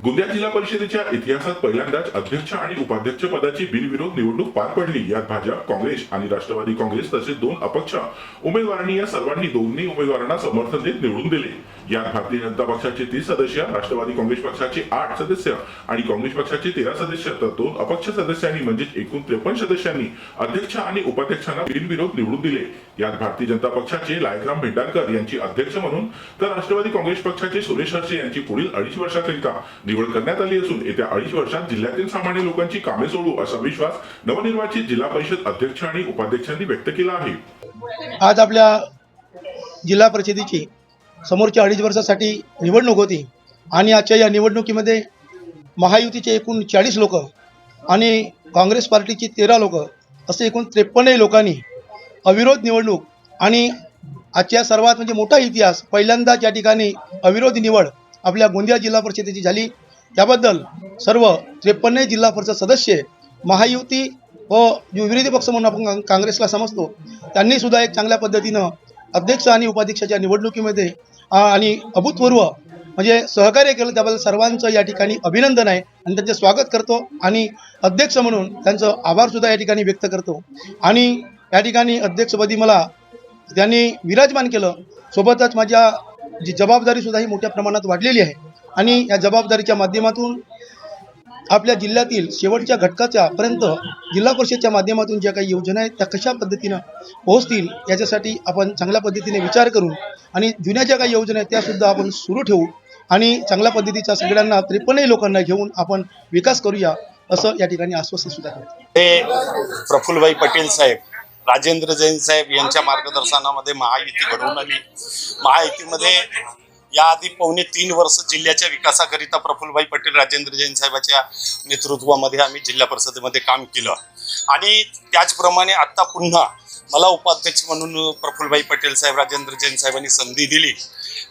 गोंदिया जिल्हा परिषदेच्या इतिहासात पहिल्यांदाच अध्यक्ष आणि उपाध्यक्ष पदाची बिनविरोध निवडणूक पार पडली. यात भाजप काँग्रेस आणि राष्ट्रवादी काँग्रेस तसेच दोन अपक्ष उमेदवारांनी या सर्वांनी दोन्ही उमेदवारांना समर्थन देत निवडून दिले. यात भारतीय जनता पक्षाचे तीस सदस्य राष्ट्रवादी काँग्रेस पक्षाचे आठ सदस्य आणि काँग्रेस पक्षाचे तेरा सदस्य. तर दोन अपक्ष सदस्यांनी म्हणजेच एकूण त्रेपन्न सदस्यांनी अध्यक्ष आणि उपाध्यक्षांना बिनविरोध निवडून दिले. यात भारतीय जनता पक्षाचे लायकराम भेंडारकर यांची अध्यक्ष म्हणून तर राष्ट्रवादी काँग्रेस पक्षाचे सुरेश हर्षे यांची पुढील अडीच वर्षाकरिता निवड करण्यात आली असून येत्या अडीच वर्षात जिल्ह्यातील सामान्य लोकांची कामे सोडू असा विश्वास नवनिर्वाचित जिल्हा परिषद अध्यक्ष आणि उपाध्यक्षांनी व्यक्त केला आहे. आज आपल्या जिल्हा परिषदेची समोरच्या अडीच वर्षासाठी निवडणूक होती. आणि आजच्या या निवडणुकीमध्ये महायुतीचे एकूण चाळीस लोक आणि काँग्रेस पार्टीची तेरा लोक असे एकूण त्रेपन्नही लोकांनी अविरोध निवडणूक आणि आजच्या सर्वात म्हणजे मोठा इतिहास पहिल्यांदाच या ठिकाणी अविरोध निवड आपल्या गोंदिया जिल्हा परिषदेची झाली. त्याबद्दल सर्व त्रेपन्न जिल्हा परिषद सदस्य महायुती व जो विरोधी पक्ष म्हणून आपण काँग्रेसला समजतो. त्यांनी सुद्धा एक चांगल्या पद्धतीनं अध्यक्ष आणि उपाध्यक्षाच्या निवडणुकीमध्ये आणि अभूतपूर्व म्हणजे सहकार्य केलं त्याबद्दल सर्वांचं या ठिकाणी अभिनंदन आहे. आणि त्यांचे स्वागत करतो आणि अध्यक्ष म्हणून त्यांचं आभारसुद्धा या ठिकाणी व्यक्त करतो. आणि या ठिकाणी अध्यक्षपदी मला त्यांनी विराजमान केलं. सोबतच माझ्या जी जबाबदारीसुद्धा ही मोठ्या प्रमाणात वाढलेली आहे. आणि या जबाबदारीच्या माध्यमातून आपल्या जिल्ह्यातील शेवटच्या घटकाच्या पर्यंत जिल्हा परिषदच्या माध्यमातून ज्या काही योजना आहेत त्या कशा पद्धतीनं पोहोचतील याच्यासाठी आपण चांगल्या पद्धतीने विचार करू आणि जुन्या ज्या काही योजना आहेत त्यासुद्धा आपण सुरू ठेवू आणि चांगल्या पद्धतीच्या सगळ्यांना त्रेपन्नही लोकांना घेऊन आपण विकास करूया असं या ठिकाणी आश्वासन सुद्धा हे प्रफुल्लभाई पटेल साहेब राजेंद्र जैन साहेब यांच्या मार्गदर्शनामध्ये महायुती घडवून आली. महायुतीमध्ये याआधी पावणे तीन वर्ष जिल्ह्याच्या विकासाकरिता प्रफुल्लभाई पटेल राजेंद्र जैन साहेबाच्या नेतृत्वामध्ये आम्ही जिल्हा परिषदेमध्ये काम केलं. आणि त्याचप्रमाणे आता पुन्हा मला उपाध्यक्ष म्हणून प्रफुल्लभाई पटेल साहेब राजेंद्र जैन साहेबांनी संधी दिली.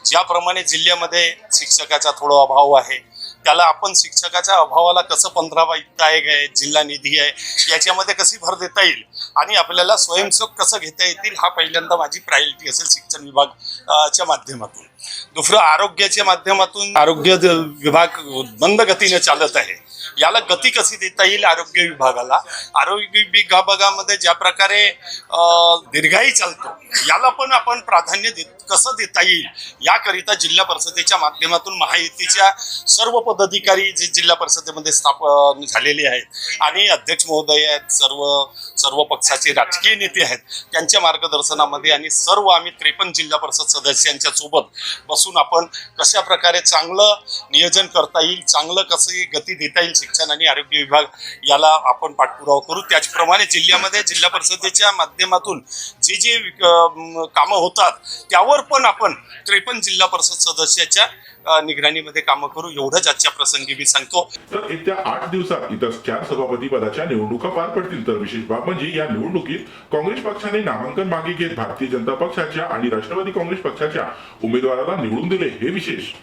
ज्याप्रमाणे जिल्ह्यामध्ये शिक्षकाचा थोडा अभाव आहे त्याला आपण शिक्षकाच्या अभावाला कसं पंधरा बाईक आहे जिल्हा निधी आहे याच्यामध्ये कशी भर देता येईल आणि आपल्याला स्वयंसेवक कसं घेता येतील हा पहिल्यांदा माझी प्रायोरिटी असेल शिक्षण विभाग च्या माध्यमातून. दुसरं आरोग्याच्या माध्यमातून आरोग्य विभाग मंद गतीने चालत आहे. याला गती कशी देता येईल आरोग्य विभागाला? आरोग्य विभागामध्ये ज्या प्रकारे दीर्घाई चालतो याला पण आपण प्राधान्य देत कसं देता येईल? याकरिता जिल्हा परिषदेच्या माध्यमातून महायुतीच्या सर्व पदाधिकारी जे जिल्हा परिषदेमध्ये स्थापन झालेले आहेत आणि अध्यक्ष महोदय आहेत सर्व सर्व पक्षाचे राजकीय नेते आहेत त्यांच्या मार्गदर्शनामध्ये आणि सर्व आम्ही त्रेपन्न जिल्हा परिषद सदस्यांच्या सोबत बसून आपण कशा प्रकारे चांगलं नियोजन करता येईल चांगलं कसं गती देता येईल शिक्षण आणि आरोग्य विभाग याला आपण पाठपुरावा करू. त्याचप्रमाणे जिल्ह्यामध्ये जिल्हा परिषदेच्या माध्यमातून जे जे विक- कामं होतात त्यावर पण आपण त्रेपन्न जिल्हा परिषद सदस्याच्या निगराणीमध्ये कामं करू एवढंच आजच्या प्रसंगी मी सांगतो. तर येत्या आठ दिवसात इतर चार सभापती पदाच्या निवडणुका पार पडतील. तर विशेष बाब म्हणजे या निवडणुकीत काँग्रेस पक्षाने नामांकन मागे घेत भारतीय जनता पक्षाच्या आणि राष्ट्रवादी काँग्रेस पक्षाच्या उमेदवाराला निवडून दिले. हे विशेष.